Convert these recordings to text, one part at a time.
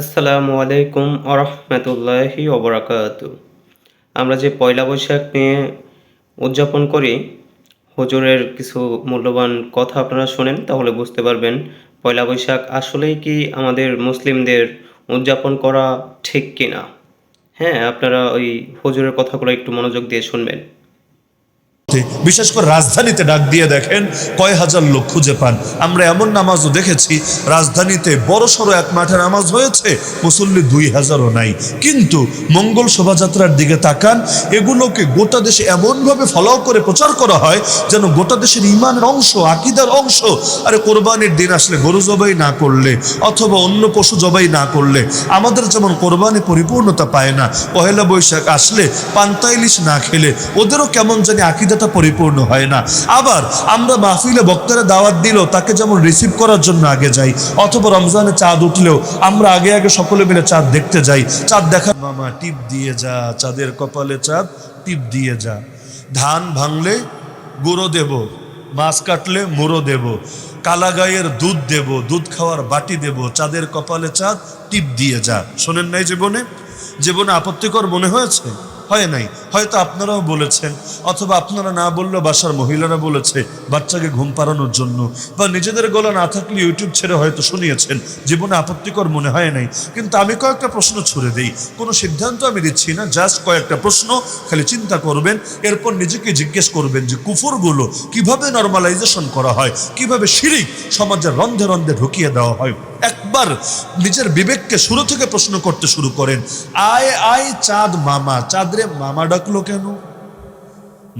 আসসালামু আলাইকুম আরহামতুল্লাহি ওবরাকাত। আমরা যে পয়লা বৈশাখ নিয়ে উদযাপন করি, হুজুরের কিছু মূল্যবান কথা আপনারা শোনেন, তাহলে বুঝতে পারবেন পয়লা বৈশাখ আসলেই কি আমাদের মুসলিমদের উদযাপন করা ঠিক কিনা। হ্যাঁ আপনারা ওই হুজুরের কথাগুলো একটু মনোযোগ দিয়ে শুনবেন। বিশেষ করে রাজধানীতে ডাক দিয়ে দেখেন কয় হাজার লোক খুঁজে পান। আমরা এমন নামাজও দেখেছি, রাজধানীতে বড় সড়ো এক মাঠে নামাজ হয়েছে, মুসল্লি দুই হাজারও নাই। কিন্তু মঙ্গল শোভাযাত্রার দিকে তাকান, এগুলোকে গোটা দেশে এমনভাবে ফলো করে প্রচার করা হয় যেন গোটা দেশের ইমানের অংশ, আকিদার অংশ, আরে কোরবানির দিন আসলে গরু জবাই না করলে অথবা অন্য পশু জবাই না করলে আমাদের যেমন কোরবানি পরিপূর্ণতা পায় না, পহেলা বৈশাখ আসলে পান্তা ইলিশ না খেলে ওদেরও কেমন জানি আকিদাটা পরিপূর্ণ হয় না। আবার আমরা মাহফিলে বক্তারা দাওয়াত দিলেও তাকে যেমন রিসিভ করার জন্য আগে যাই, অথবা রমজানে চাঁদ উঠলেও আমরা আগে আগে সকলে মিলে চাঁদ দেখতে যাই। চাঁদ দেখা মামা, টিপ দিয়ে যা, চাঁদের কপালে চাঁদ, টিপ দিয়ে যা। ধান ভাঙলে গুঁড়ো দেব, মাছ কাটলে মুড়ো দেব কালা গায়ের দুধ দেব, দুধ খাওয়ার বাটি দেব, চাঁদের কপালে চাঁদ, টিপ দিয়ে যা। শোনেন নাই জীবনে? জীবনে আপত্তিকর মনে হয়েছে? হয় নাই? হয়তো আপনারাও বলেছেন, অথবা আপনারা না বললেও বাসার মহিলারা বলেছে বাচ্চাকে ঘুম পাড়ানোর জন্য। বা নিজেদের গলা না থাকলে ইউটিউব ছেড়ে হয়তো শুনিয়েছেন, জীবনে আপত্তিকর মনে হয় নাই। কিন্তু আমি কয়েকটা প্রশ্ন ছুড়ে দিই। কোনো সিদ্ধান্ত আমি দিচ্ছি না, জাস্ট কয়েকটা প্রশ্ন, খালি চিন্তা করবেন, এরপর নিজেকে জিজ্ঞেস করবেন যে কুফরগুলো কীভাবে নর্মালাইজেশন করা হয়, কীভাবে শিরিক সমাজের রন্ধে রন্ধে ঢুকিয়ে দেওয়া হয়। একবার নিজের বিবেককে শুরু থেকে প্রশ্ন করতে শুরু করেন, আয় আয় চাঁদ মামা, চাঁদরে মামা ডাকলো কেন?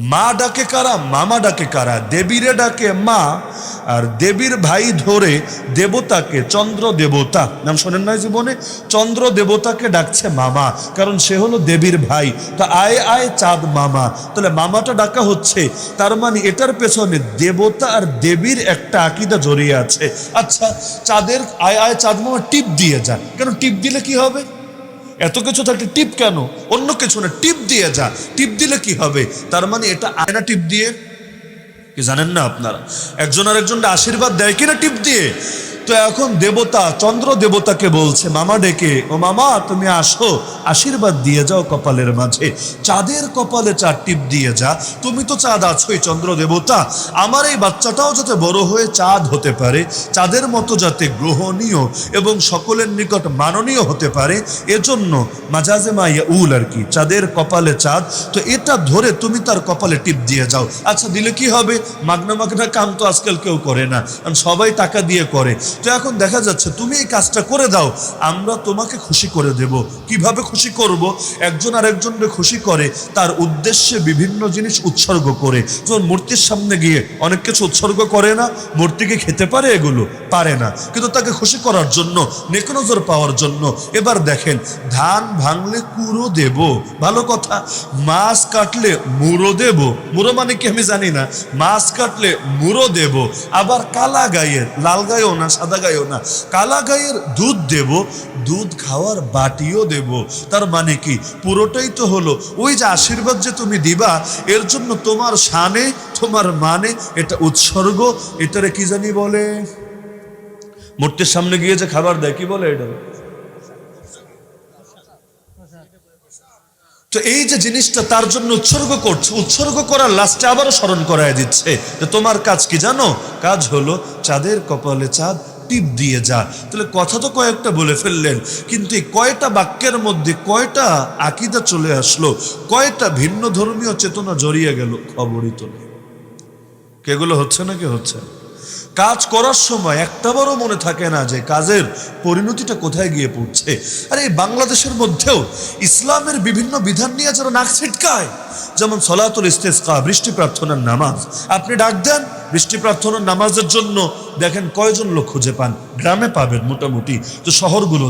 মা ডাকে কারা, মামা ডাকে কারা, দেবীরে ডাকে মা, আর দেবীর ভাই ধরে দেবতাকে, চন্দ্র দেবতা, নাম শোনেন না জীবনে, চন্দ্র দেবতাকে ডাকছে মামা, কারণ সে হলো দেবীর ভাই। তা আয় আয় চাঁদ মামা, তাহলে মামাটা ডাকা হচ্ছে, তার মানে এটার পেছনে দেবতা আর দেবীর একটা আকিদা জড়িয়ে আছে। আচ্ছা চাঁদের, আয় আয় চাঁদ মামা টিপ দিয়ে যা কেন টিপ দিলে কি হবে? এত কিছু থাকলে টিপ কেন? অন্য কিছু না, টিপ দিয়ে যা। টিপ দিলে কি হবে? তার মানে এটা আয়না টিপ দিয়ে? কি জানেন না আপনারা? একজন আর একজনটা আশীর্বাদ দেয় কিনা টিপ দিয়ে? তো এখন দেবতা, চন্দ্র দেবতাকে বলছে, মামা ডেকে, ও মামা, তুমি আসো, আশীর্বাদ দিয়ে যাও কপালের মাঝে। চাঁদের কপালে চার টিপ দিয়ে যা, তুমি তো চাঁদ আছোই চন্দ্র দেবতা। আমার এই বাচ্চাটাও যাতে বড় হয়ে চাঁদ হতে পারে, চাঁদের মতো যাতে গ্রহণীয় এবং সকলের নিকট মাননীয় হতে পারে, এজন্য মাজাজে মাইয়া উল আর কি, চাঁদের কপালে চাঁদ, তো এটা ধরে তুমি তার কপালে টিপ দিয়ে যাও। আচ্ছা দিলে কি হবে? মাগনা মাগনা কাম তো আজকাল কেউ করে না সবাই টাকা দিয়ে করে। তো এখন দেখা যাচ্ছে তুমি এই কাজটা করে দাও, আমরা তোমাকে খুশি করে দেব। কীভাবে খুশি করব? একজন আরেকজনকে খুশি করে, তার উদ্দেশ্যে বিভিন্ন জিনিস উৎসর্গ করে। যেমন মূর্তির সামনে গিয়ে অনেক কিছু উৎসর্গ করে না মূর্তিকে খেতে পারে এগুলো? পারে না। কিন্তু তাকে খুশি করার জন্য নেকনজর পাওয়ার জন্য এবার দেখেন, ধান ভাঙলে কুড়ো দেব। ভালো কথা, মাছ কাটলে মুড়ো দেব। মুড়ো মানে কি আমি জানি না, মাছ কাটলে মুড়ো দেব। আবার কালা গায়ের লাল গায়েও না সাদা গায়েও না। কালা গায়ের দুধ দেব, দুধ খাওয়ার বাটিও দেব। তার মানে কি? পুরোটাই তো হলো ওই যে আশীর্বাদ যে তুমি দিবা, এর জন্য তোমার শানে, তোমার মানে এটা উৎসর্গ। এটারে কি জানি বলে? মূর্তির সামনে গিয়ে যে খাবার দেয়, কি বলে এটা? তো এই যে জিনিসটা তার জন্য উৎসর্গ করছে, উৎসর্গ করার লাস্টে আবারও স্মরণ করায় দিচ্ছে। যে তোমার কাজ কি জানো? কাজ হলো চাঁদের কপালে চাঁদ টিপ দিয়ে যা তাহলে কথা তো কয়েকটা বলে ফেললেন, কিন্তু এই কয়টা বাক্যের মধ্যে কয়টা আকিদা চলে আসলো, কয়টা ভিন্ন ধর্মীয় চেতনা জড়িয়ে গেল খবরই তো কেগুলো হচ্ছে না কে হচ্ছে না? কাজ করার সময় একটাবারও মনে থাকে না যে কাজের পরিণতিটা কোথায় গিয়ে পড়ছে। আর এই বাংলাদেশের মধ্যেও ইসলামের বিভিন্ন বিধান নিয়ে যারা নাক ছিটকায়। যেমন সলাতুল ইস্তেসকা, বৃষ্টি প্রার্থনার নামাজ। আপনি ডাক দেন, বৃষ্টি প্রার্থনার নামাজের জন্য দেখেন কয়জন লোক খুঁজে পান। গ্রামে পাবেন মোটামুটি। তো শহরগুলো